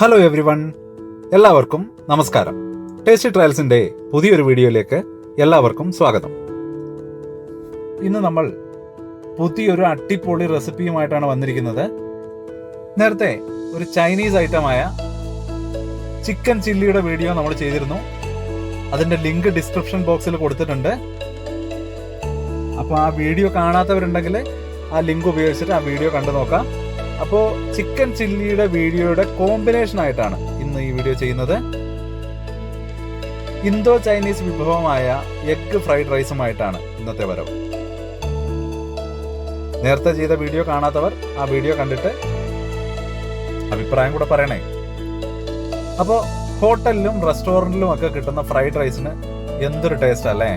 Hello every one എല്ലാവർക്കും നമസ്കാരം. Tasty ട്രയൽസിന്റെ പുതിയൊരു വീഡിയോയിലേക്ക് എല്ലാവർക്കും സ്വാഗതം. ഇന്ന് നമ്മൾ പുതിയൊരു അട്ടിപ്പൊളി റെസിപ്പിയുമായിട്ടാണ് വന്നിരിക്കുന്നത്. നേരത്തെ ഒരു ചൈനീസ് ഐറ്റമായ ചിക്കൻ ചില്ലിയുടെ വീഡിയോ നമ്മൾ ചെയ്തിരുന്നു. അതിന്റെ ലിങ്ക് ഡിസ്ക്രിപ്ഷൻ ബോക്സിൽ കൊടുത്തിട്ടുണ്ട്. അപ്പോൾ ആ വീഡിയോ കാണാത്തവരുണ്ടെങ്കിൽ ആ ലിങ്ക് ഉപയോഗിച്ചിട്ട് ആ വീഡിയോ കണ്ടു നോക്കാം. അപ്പോൾ ചിക്കൻ ചില്ലിയുടെ വീഡിയോയുടെ കോമ്പിനേഷൻ ആയിട്ടാണ് ഇന്ന് ഈ വീഡിയോ ചെയ്യുന്നത്. ഇന്തോ ചൈനീസ് വിഭവമായ എഗ് ഫ്രൈഡ് റൈസുമായിട്ടാണ് ഇന്നത്തെ വരവ്. നേരത്തെ ചെയ്ത വീഡിയോ കാണാത്തവർ ആ വീഡിയോ കണ്ടിട്ട് അഭിപ്രായം കൂടെ പറയണേ. അപ്പോൾ ഹോട്ടലിലും റെസ്റ്റോറന്റിലും ഒക്കെ കിട്ടുന്ന ഫ്രൈഡ് റൈസിന് എന്തൊരു ടേസ്റ്റ് അല്ലേ?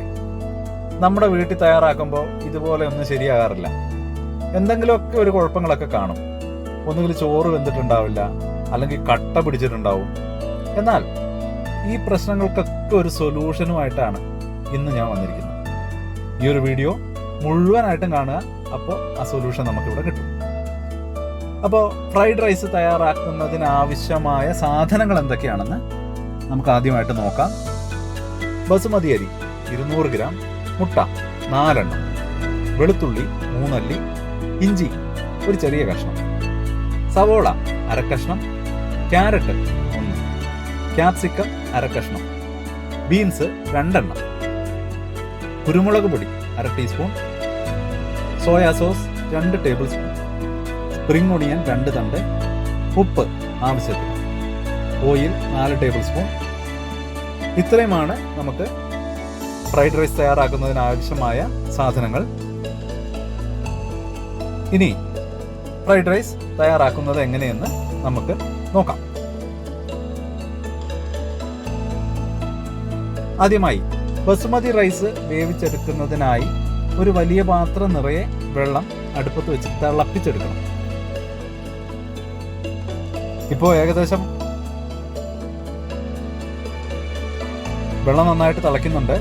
നമ്മുടെ വീട്ടിൽ തയ്യാറാക്കുമ്പോൾ ഇതുപോലെ ഒന്നും ശരിയാകാറില്ല. എന്തെങ്കിലുമൊക്കെ ഒരു കുഴപ്പങ്ങളൊക്കെ കാണും. ഒന്നുകിൽ ചോറ് വെന്തിട്ടുണ്ടാവില്ല അല്ലെങ്കിൽ കട്ട പിടിച്ചിട്ടുണ്ടാവും. എന്നാൽ ഈ പ്രശ്നങ്ങൾക്കൊക്കെ ഒരു സൊല്യൂഷനുമായിട്ടാണ് ഇന്ന് ഞാൻ വന്നിരിക്കുന്നത്. ഈ ഒരു വീഡിയോ മുഴുവനായിട്ടും കാണുക അപ്പോൾ ആ സൊല്യൂഷൻ നമുക്കിവിടെ കിട്ടും. അപ്പോൾ ഫ്രൈഡ് റൈസ് തയ്യാറാക്കുന്നതിന് ആവശ്യമായ സാധനങ്ങൾ എന്തൊക്കെയാണെന്ന് നമുക്ക് ആദ്യമായിട്ട് നോക്കാം. ബസുമതി അരി ഇരുന്നൂറ് ഗ്രാം. മുട്ട നാലെണ്ണം. വെളുത്തുള്ളി മൂന്നല്ലി. ഇഞ്ചി ഒരു ചെറിയ കഷ്ണം. സവോള അരക്കഷ്ണം. ക്യാരറ്റ് ഒന്ന്. ക്യാപ്സിക്കം അരക്കഷ്ണം. ബീൻസ് രണ്ടെണ്ണം. കുരുമുളക് പൊടി അര ടീസ്പൂൺ. സോയാ സോസ് രണ്ട് ടേബിൾ സ്പൂൺ. സ്പ്രിംഗ് ഒണിയൻ രണ്ട് തണ്ട്. ഉപ്പ് ആവശ്യത്തിന്. ഓയിൽ നാല് ടേബിൾ സ്പൂൺ. ഇത്രയുമാണ് നമുക്ക് ഫ്രൈഡ് റൈസ് തയ്യാറാക്കുന്നതിന് ആവശ്യമായ സാധനങ്ങൾ. ഇനി ഫ്രൈഡ് റൈസ് തയ്യാറാക്കുന്നത് എങ്ങനെയെന്ന് നമുക്ക് നോക്കാം. ആദ്യമായി ബസുമതി റൈസ് വേവിച്ചെടുക്കുന്നതിനായി ഒരു വലിയ പാത്രം നിറയെ വെള്ളം അടുപ്പത്ത് വെച്ച് തിളപ്പിച്ചെടുക്കണം. ഇപ്പോൾ ഏകദേശം വെള്ളം നന്നായിട്ട് തിളയ്ക്കുന്നുണ്ട്.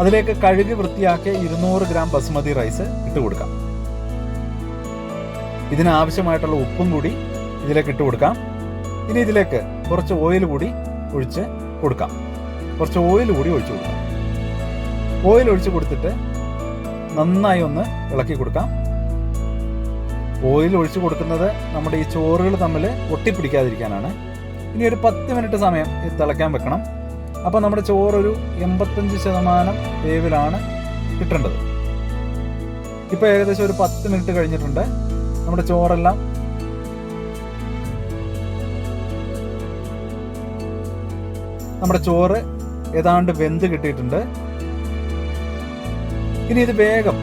അതിലേക്ക് കഴുകി വൃത്തിയാക്കിയ ഇരുന്നൂറ് ഗ്രാം ബസുമതി റൈസ് ഇട്ട് കൊടുക്കാം ഇതിനാവശ്യമായിട്ടുള്ള ഉപ്പും കൂടി ഇതിലേക്ക് ഇട്ട് കൊടുക്കാം. ഇനി ഇതിലേക്ക് കുറച്ച് ഓയിൽ കൂടി ഒഴിച്ച് കൊടുക്കാം. കുറച്ച് ഓയിൽ കൂടി ഒഴിച്ച് കൊടുക്കാം. ഓയിൽ ഒഴിച്ച് കൊടുത്തിട്ട് നന്നായി ഒന്ന് ഇളക്കി കൊടുക്കാം. ഓയിൽ ഒഴിച്ച് കൊടുക്കുന്നത് നമ്മുടെ ഈ ചോറുകൾ തമ്മിൽ ഒട്ടിപ്പിടിക്കാതിരിക്കാനാണ്. ഇനി ഒരു പത്ത് മിനിറ്റ് സമയം ഇത് തിളയ്ക്കാൻ വെക്കണം. അപ്പോൾ നമ്മുടെ ചോറൊരു എൺപത്തഞ്ച് ശതമാനം വേവിലാണ് കിട്ടേണ്ടത് ഇപ്പോൾ ഏകദേശം ഒരു പത്ത് മിനിറ്റ് കഴിഞ്ഞിട്ടുണ്ട്. നമ്മുടെ ചോറെല്ലാം. നമ്മുടെ ചോറ് ഏതാണ്ട് വെന്ത് കിട്ടിയിട്ടുണ്ട്. ഇനി ഇത് വേഗം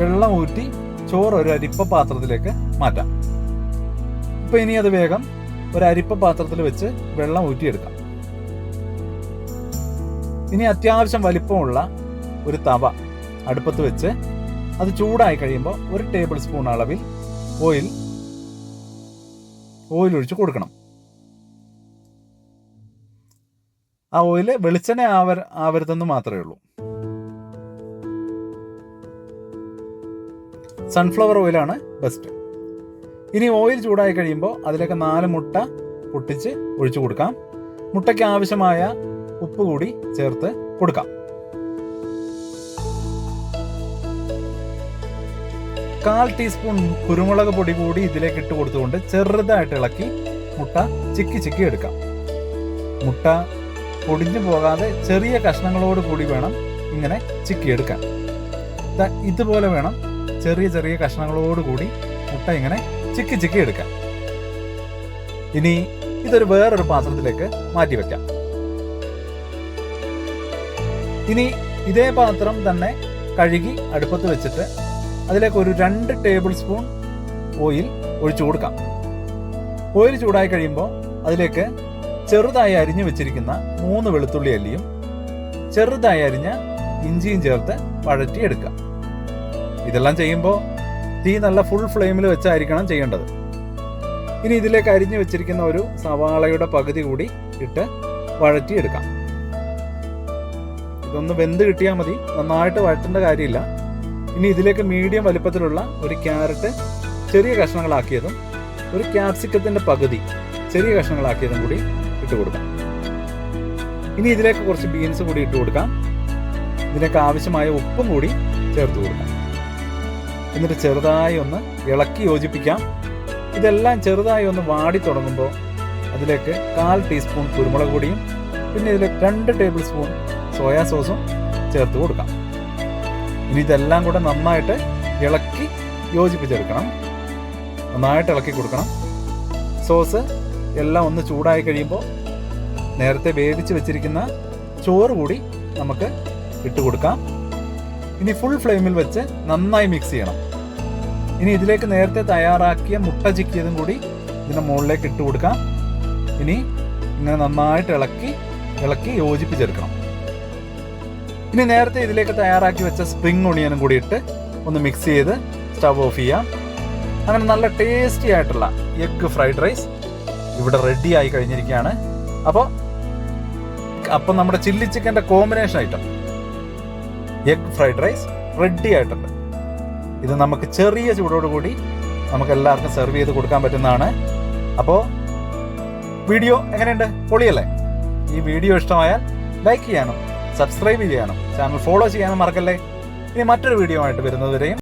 വെള്ളം ഊറ്റി ചോറ് ഒരു അരിപ്പ പാത്രത്തിലേക്ക് മാറ്റാം. ഇപ്പൊ ഇനി അത് വേഗം ഒരു അരിപ്പ പാത്രത്തിൽ വെച്ച് വെള്ളം ഊറ്റിയെടുക്കാം. ഇനി അത്യാവശ്യം വലിപ്പമുള്ള ഒരു തവ അടുപ്പത്ത് വെച്ച് അത് ചൂടായി കഴിയുമ്പോൾ ഒരു ടേബിൾ സ്പൂൺ അളവിൽ ഓയിൽ ഓയിൽ ഒഴിച്ച് കൊടുക്കണം. ആ ഓയിൽ വെളിച്ചെണ്ണ ആവർ ആവരുതെന്ന് മാത്രമേ ഉള്ളൂ. സൺഫ്ലവർ ഓയിലാണ് ബെസ്റ്റ് ഇനി ഓയിൽ ചൂടായി കഴിയുമ്പോൾ അതിലേക്ക് നാല് മുട്ട പൊട്ടിച്ച് ഒഴിച്ചു കൊടുക്കാം. മുട്ടയ്ക്ക് ആവശ്യമായ ഉപ്പ് കൂടി ചേർത്ത് കൊടുക്കാം. കാൽ ടീസ്പൂൺ കുരുമുളക് പൊടി കൂടി ഇതിലേക്ക് ഇട്ട് കൊടുത്തുകൊണ്ട് ചെറുതായിട്ട് ഇളക്കി മുട്ട ചിക്കി ചിക്കി എടുക്കാം. മുട്ട പൊടിഞ്ഞു പോകാതെ ചെറിയ കഷ്ണങ്ങളോട് കൂടി വേണം ഇങ്ങനെ ചിക്കി എടുക്കാൻ. ദാ ഇതുപോലെ വേണം ചെറിയ ചെറിയ കഷ്ണങ്ങളോട് കൂടി മുട്ട ഇങ്ങനെ ചിക്കി ചിക്കി എടുക്കാം ഇനി ഇതൊരു വേറൊരു പാത്രത്തിലേക്ക് മാറ്റി വെക്കാം. ഇനി ഇതേ പാത്രം തന്നെ കഴുകി അടുപ്പത്ത് വെച്ചിട്ട് അതിലേക്ക് ഒരു രണ്ട് ടേബിൾ സ്പൂൺ ഓയിൽ ഒഴിച്ചു കൊടുക്കാം. ഓയിൽ ചൂടായി കഴിയുമ്പോൾ അതിലേക്ക് ചെറുതായി അരിഞ്ഞു വെച്ചിരിക്കുന്ന മൂന്ന് വെളുത്തുള്ളി അല്ലിയും ചെറുതായി അരിഞ്ഞ ഇഞ്ചിയും ചേർത്ത് വഴറ്റിയെടുക്കാം. ഇതെല്ലാം ചെയ്യുമ്പോൾ തീ നല്ല ഫുൾ ഫ്ലെയിമിൽ വെച്ചായിരിക്കണം ചെയ്യേണ്ടത്. ഇനി ഇതിലേക്ക് അരിഞ്ഞു വെച്ചിരിക്കുന്ന ഒരു സവാളയുടെ പകുതി കൂടി ഇട്ട് വഴറ്റിയെടുക്കാം. ഇതൊന്ന് വെന്ത് കിട്ടിയാൽ മതി. നന്നായിട്ട് വഴറ്റേണ്ട കാര്യമില്ല. ഇനി ഇതിലേക്ക് മീഡിയം വലിപ്പത്തിലുള്ള ഒരു ക്യാരറ്റ് ചെറിയ കഷ്ണങ്ങളാക്കിയതും ഒരു ക്യാപ്സിക്കത്തിന്റെ പകുതി ചെറിയ കഷ്ണങ്ങളാക്കിയതും കൂടി ഇട്ട് കൊടുക്കാം. ഇനി ഇതിലേക്ക് കുറച്ച് ബീൻസ് കൂടി ഇട്ട് കൊടുക്കാം. ഇതിലേക്ക് ആവശ്യമായ ഉപ്പും കൂടി ചേർത്ത് കൊടുക്കാം. എന്നിട്ട് ചെറുതായി ഒന്ന് ഇളക്കി യോജിപ്പിക്കാം. ഇതെല്ലാം ചെറുതായി ഒന്ന് വാടി തുടങ്ങുമ്പോൾ അതിലേക്ക് കാൽ ടീസ്പൂൺ കുരുമുളക് പൊടിയും പിന്നെ ഇതിലേക്ക് രണ്ട് ടേബിൾ സ്പൂൺ സോയാ സോസും ചേർത്ത് കൊടുക്കാം. ഇനി ഇതെല്ലാം കൂടെ നന്നായിട്ട് ഇളക്കി യോജിപ്പിച്ചെടുക്കണം. നന്നായിട്ട് ഇളക്കി കൊടുക്കണം. സോസ് എല്ലാം ഒന്ന് ചൂടായി കഴിയുമ്പോൾ നേരത്തെ വേവിച്ച് വെച്ചിരിക്കുന്ന ചോറ് കൂടി നമുക്ക് ഇട്ട് കൊടുക്കാം. ഇനി ഫുൾ ഫ്ലെയിമിൽ വെച്ച് നന്നായി മിക്സ് ചെയ്യണം. ഇനി ഇതിലേക്ക് നേരത്തെ തയ്യാറാക്കിയ മുട്ട ചിക്കിയതും കൂടി ഇതിന്റെ മുകളിലേക്ക് ഇട്ട് കൊടുക്കാം. ഇനി ഇങ്ങനെ നന്നായിട്ട് ഇളക്കി ഇളക്കി യോജിപ്പിച്ചെടുക്കണം. ഇനി നേരത്തെ ഇതിലേക്ക് തയ്യാറാക്കി വെച്ച സ്പ്രിംഗ് ഒണിയനും കൂടി ഇട്ട് ഒന്ന് മിക്സ് ചെയ്ത് സ്റ്റവ് ഓഫ് ചെയ്യാം. അങ്ങനെ നല്ല ടേസ്റ്റി ആയിട്ടുള്ള എഗ് ഫ്രൈഡ് റൈസ് ഇവിടെ റെഡി ആയി കഴിഞ്ഞിരിക്കുകയാണ്. അപ്പോൾ അപ്പം നമ്മുടെ ചില്ലി ചിക്കന്റെ combination item egg fried rice ready ആയിട്ടുണ്ട്. ഇത് നമുക്ക് ചെറിയ ചൂടോടുകൂടി നമുക്ക് എല്ലാവർക്കും സെർവ് ചെയ്ത് കൊടുക്കാൻ പറ്റുന്നതാണ്. അപ്പോൾ വീഡിയോ എങ്ങനെയുണ്ട്? പൊളിയല്ലേ? ഈ വീഡിയോ ഇഷ്ടമായാൽ ലൈക്ക് ചെയ്യാനും സബ്സ്ക്രൈബ് ചെയ്യാനും ചാനൽ ഫോളോ ചെയ്യാനും മറക്കല്ലേ? ഇനി മറ്റൊരു വീഡിയോ ആയിട്ട് വരുന്നതുവരെയും